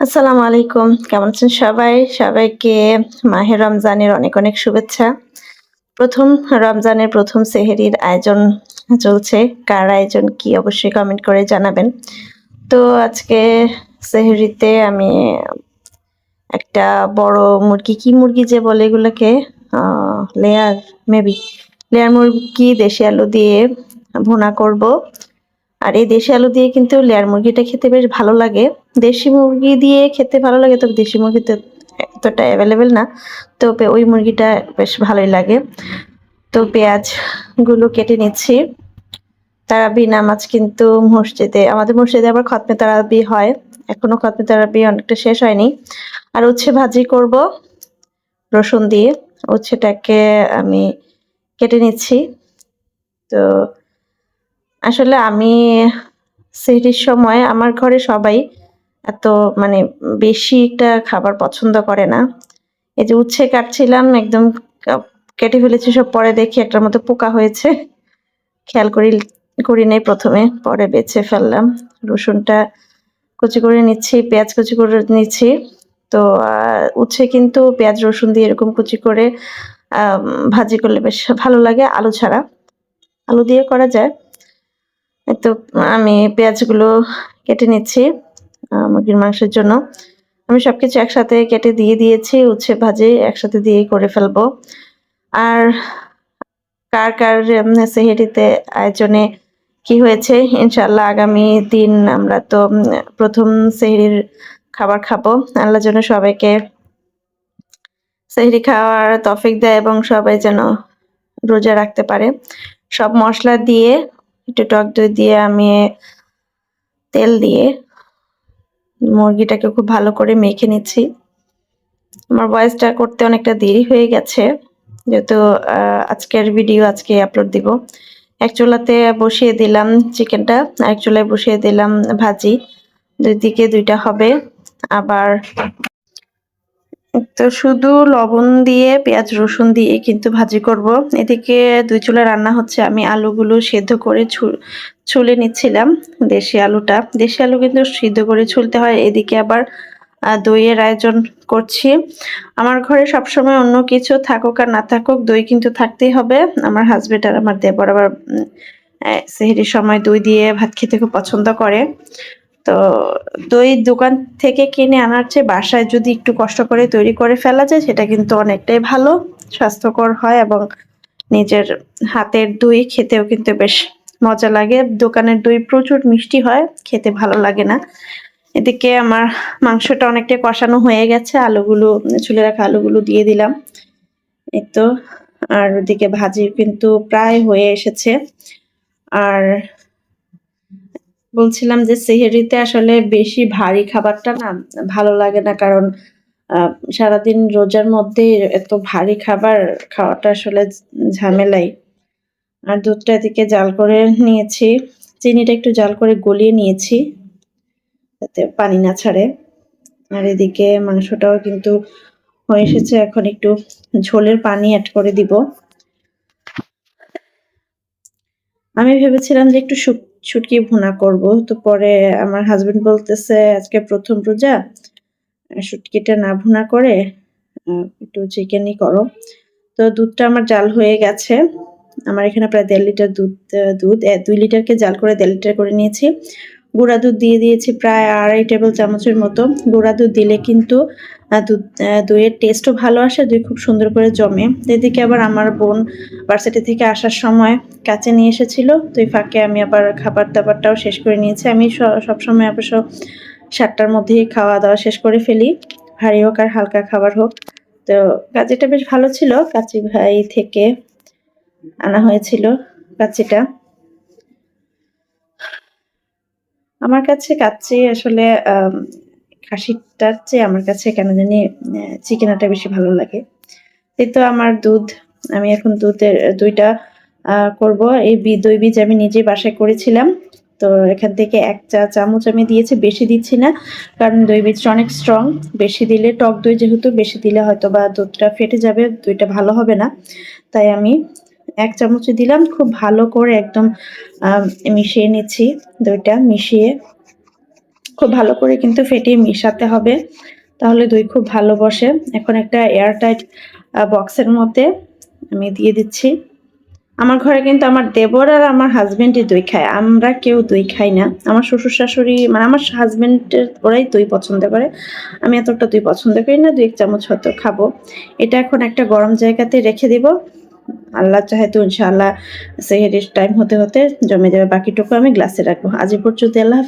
আসসালামু আলাইকুম। কেমন আছেন সবাই? সবাইকে মাহে রমজানের অনেক অনেক শুভেচ্ছা। প্রথম রমজানের প্রথম সেহেরির আয়োজন চলছে। কার আয়োজন কি অবশ্যই কমেন্ট করে জানাবেন। তো আজকে সেহেরিতে আমি একটা বড় মুরগি, কি মুরগি যে বলে এগুলোকে? লেয়ার মেবি লেয়ার মুরগি, দেশি আলু দিয়ে ভুনা করব। আর এই দেশি আলু দিয়ে কিন্তু লেয়ার মুরগিটা খেতে বেশ ভালো লাগে। দেশি মুরগি দিয়ে খেতে ভালো লাগে, তবে দেশি মুরগিতে এতটা অ্যাভেলেবেল না। তো ওই মুরগিটা বেশ ভালোই লাগে। তো পেঁয়াজগুলো কেটে নিচ্ছি। তারাবি নামাজ কিন্তু মসজিদে, আমাদের মসজিদে আবার খতমে তারাবি হয়। এখনও খতমে তারাবি অনেকটা শেষ হয়নি। আর উচ্ছে ভাজি করব রসুন দিয়ে। উচ্ছেটাকে আমি কেটে নিচ্ছি। তো আসলে আমি সেহরির সময় আমার ঘরে সবাই এত মানে বেশি একটা খাবার পছন্দ করে না। এই যে উচ্ছে কাটছিলাম, একদম কেটে ফেলেছি, সব পরে দেখি একটার মতো পোকা হয়েছে। খেয়াল করি করি নাই প্রথমে, পরে বেছে ফেললাম। রসুনটা কুচি করে নিচ্ছি, পেঁয়াজ কুচি করে নিচ্ছি। তো উচ্ছে কিন্তু পেঁয়াজ, রসুন দিয়ে এরকম কুচি করে ভাজি করলে বেশ ভালো লাগে আলু ছাড়া। আলু দিয়ে করা যায়। তো আমি পেঁয়াজগুলো কেটে নিচ্ছি মুরগির মাংসের জন্য। আমি সব কিছু একসাথে কেটে দিয়ে দিয়েছি, উচ্ছে ভাজি একসাথে দিয়ে করে ফেলব। আর কার কার সেহেরিতে আয়োজনে কি হয়েছে ইনশাল্লাহ আগামী দিন আমরা তো প্রথম সেহরির খাবার খাব। আল্লাহ যেন সবাইকে সেহরি খাওয়ার তফিক দেয় এবং সবাই যেন রোজা রাখতে পারে। সব মশলা দিয়ে একটু টক দই দিয়ে আমি তেল দিয়ে মুরগিটাকে খুব ভালো করে মেখে নিচ্ছি। আমার ভয়েসটা করতে অনেকটা দেরি হয়ে গেছে, যেহেতু আজকের ভিডিও আজকে আপলোড দিব। এক চুলাতে বসিয়ে দিলাম চিকেনটা এক চুলায় বসিয়ে দিলাম ভাজি। দুই দিকে দুইটা হবে, আবার তো শুধু লবণ দিয়ে, পেঁয়াজ, রসুন দিয়ে কিন্তু ভাজি করব। এদিকে দুই চুলা রান্না হচ্ছে। আমি আলুগুলো সেদ্ধ করে ছুলে নিচ্ছিলাম দেশি আলুটা। দেশি আলু কিন্তু সিদ্ধ করে ছুলতে হয়। এদিকে আবার দইয়ের আয়োজন করছি। আমার ঘরে সবসময় অন্য কিছু থাকুক আর না থাকুক, দই কিন্তু থাকতেই হবে। আমার হাজবেন্ড আর আমার দেবর আবার সেহেরির সময় দই দিয়ে ভাত খেতে খুব পছন্দ করে। তো দই দোকান থেকে কিনে আনার চেয়ে বাসায় যদি একটু কষ্ট করে তৈরি করে ফেলা যায়, সেটা কিন্তু অনেকটাই ভালো। স্বাস্থ্যকর হয় এবং নিজের হাতের দই খেতেও কিন্তু বেশ মজা লাগে। দোকানের দই প্রচুর মিষ্টি হয়, খেতে ভালো লাগে না। এদিকে আমার মাংসটা অনেকটা কষানো হয়ে গেছে, আলুগুলো, চুলে রাখা আলুগুলো দিয়ে দিলাম। এই তো, আর ওদিকে ভাজি কিন্তু প্রায় হয়ে এসেছে। আর বলছিলাম যে সেহেরিতে আসলে বেশি ভারী খাবারটা না ভালো লাগে না, কারণ সারাদিন রোজার মধ্যে এত ভারী খাবার খাওয়াটা আসলে ঝামেলাই। আর দুধটা এদিকে জাল করে নিয়েছি, চিনিটা একটু জাল করে গলিয়ে নিয়েছি, যাতে পানি না ছাড়ে। আর এদিকে মাংসটাও কিন্তু হয়ে এসেছে, এখন একটু ঝোলের পানি অ্যাড করে দিব। আমি ভেবেছিলাম যে একটু শুটকি ভুনা করব। তো পরে আমার হাজবেন্ড বলতেছে, আজকে প্রথম রোজা শুটকিটা না ভুনা করে একটু চিকেনই করো। তো দুধটা আমার জাল হয়ে গেছে। আমার এখানে প্রায় দেড় লিটার দুধ দুধ দুই লিটারকে জাল করে দেড় লিটার করে নিয়েছি। গুঁড়া দুধ দিয়ে দিয়েছি প্রায় আড়াই টেবিল চামচের মতো। গুঁড়া দুধ দিলে কিন্তু দইয়ের টেস্টও ভালো আসে, দই খুব সুন্দর করে জমে। এদিকে আবার আমার বোন ভার্সিটি থেকে আসার সময় কাছে নিয়ে এসেছিল। এই ফাঁকে আমি আবার খাবার দাবারটাও শেষ করে নিয়েছি। আমি সবসময় অবশ্য সাতটার মধ্যেই খাওয়া দাওয়া শেষ করে ফেলি। ভারী হোক আর হালকা খাবার হোক। তো কাজিটা বেশ ভালো ছিল। কাচি ভাই থেকে আনা হয়েছিল কাচিটা। আমার কাছে কাচ্চি আসলে খাসিটার চেয়ে আমার কাছে কেন জানি চিকেন চিকেনাটা বেশি ভালো লাগে। এই তো আমার দুধ, আমি এখন দুধের, দুইটা করব। এই দই বীজ আমি নিজে বাসায় করেছিলাম। তো এখান থেকে এক চা চামচ আমি দিয়েছি, বেশি দিচ্ছি না, কারণ দই বীজটা অনেক স্ট্রং বেশি দিলে টক দই যেহেতু, বেশি দিলে হয়তো বা দুধটা ফেটে যাবে, দইটা ভালো হবে না। তাই আমি এক চামচ দিলাম, খুব ভালো করে একদম মিশিয়ে নিচ্ছি দইটা, মিশিয়ে খুব ভালো করে কিন্তু ফেটিয়ে মিশাতে হবে। তাহলে দই খুব ভালো বসে। এখন একটা এয়ারটাইট বক্সের মধ্যে আমি দিয়ে দিচ্ছি। আমার ঘরে কিন্তু আমার দেবর আর আমার হাজবেন্ডই দই খায়। আমরা কেউ দই খাই না। আমার শ্বশুর শাশুড়ি মানে আমার হাজবেন্ডের ওরাই দই পছন্দ করে। আমি এতটা দই পছন্দ করি না দুই এক চামচ হয়তো খাব। এটা এখন একটা গরম জায়গাতে রেখে দিব। আল্লাহ চাহে তো ইনশাআল্লাহ সেহেরির টাইম হতে হতে জমে যাবে। বাকিটুকু আমি গ্লাসে রাখব। আজ পর্যন্ত আল্লাহ।